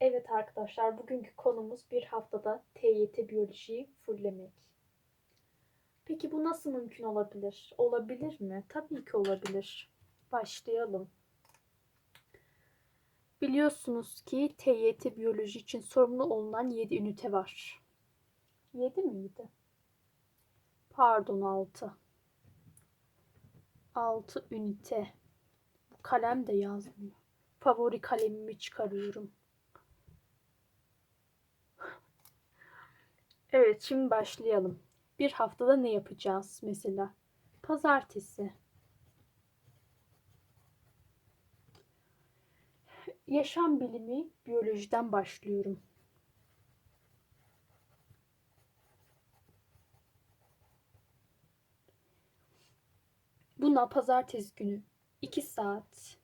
Evet arkadaşlar, bugünkü konumuz bir haftada TYT biyolojiyi fullemek. Peki bu nasıl mümkün olabilir? Olabilir mi? Tabii ki olabilir. Başlayalım. Biliyorsunuz ki TYT biyoloji için sorumlu olunan 7 ünite var. 7 miydi? Pardon 6. 6 ünite. Bu kalem de yazmıyor. Favori kalemimi çıkarıyorum. Evet, şimdi başlayalım. Bir haftada ne yapacağız mesela? Pazartesi. Yaşam bilimi biyolojiden başlıyorum. Buna pazartesi günü 2 saat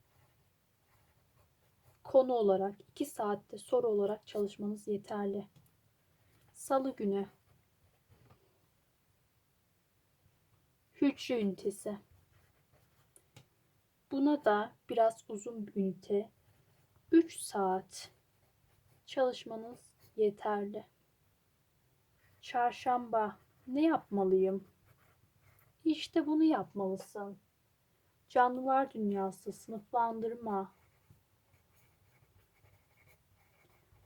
konu olarak 2 saatte soru olarak çalışmanız yeterli. Salı günü hücre ünitesi. Buna da biraz uzun bir ünite 3 saat çalışmanız yeterli. Çarşamba ne yapmalıyım? İşte bunu yapmalısın. Canlılar dünyası sınıflandırma.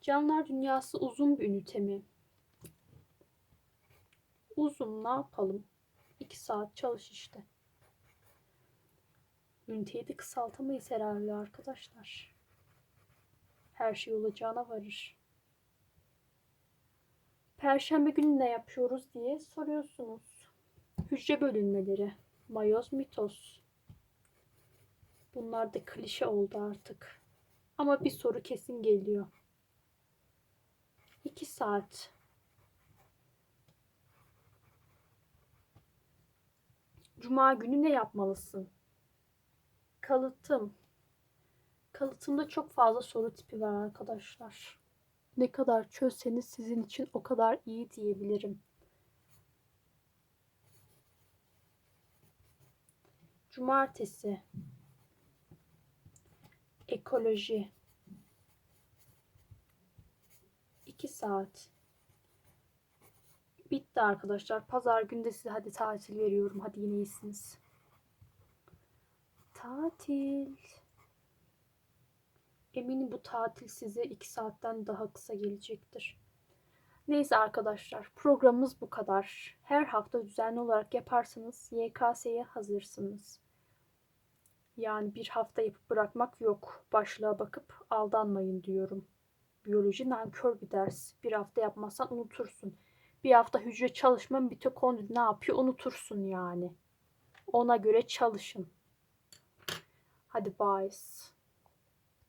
Canlılar dünyası uzun bir ünite mi? Uzun ne yapalım? 2 saat çalış işte. Üniteyi de kısaltamayız herhalde arkadaşlar. Her şey olacağına varır. Perşembe günü ne yapıyoruz diye soruyorsunuz. Hücre bölünmeleri, mayoz, mitoz. Bunlar da klişe oldu artık. Ama bir soru kesin geliyor. 2 saat. Cuma günü ne yapmalısın? Kalıtım. Kalıtımda çok fazla soru tipi var arkadaşlar. Ne kadar çözseniz sizin için o kadar iyi diyebilirim. Cumartesi. Ekoloji. 2 saat. Bitti arkadaşlar. Pazar günde size hadi tatil veriyorum. Hadi yine iyisiniz. Tatil. Eminim bu tatil size 2 saatten daha kısa gelecektir. Neyse arkadaşlar programımız bu kadar. Her hafta düzenli olarak yaparsanız YKS'ye hazırsınız. Yani bir hafta yapıp bırakmak yok. Başlığa bakıp aldanmayın diyorum. Biyoloji nankör bir ders. Bir hafta yapmazsan unutursun. Bir hafta hücre çalışma mitokondri ne yapıyor unutursun yani. Ona göre çalışın. Hadi bye.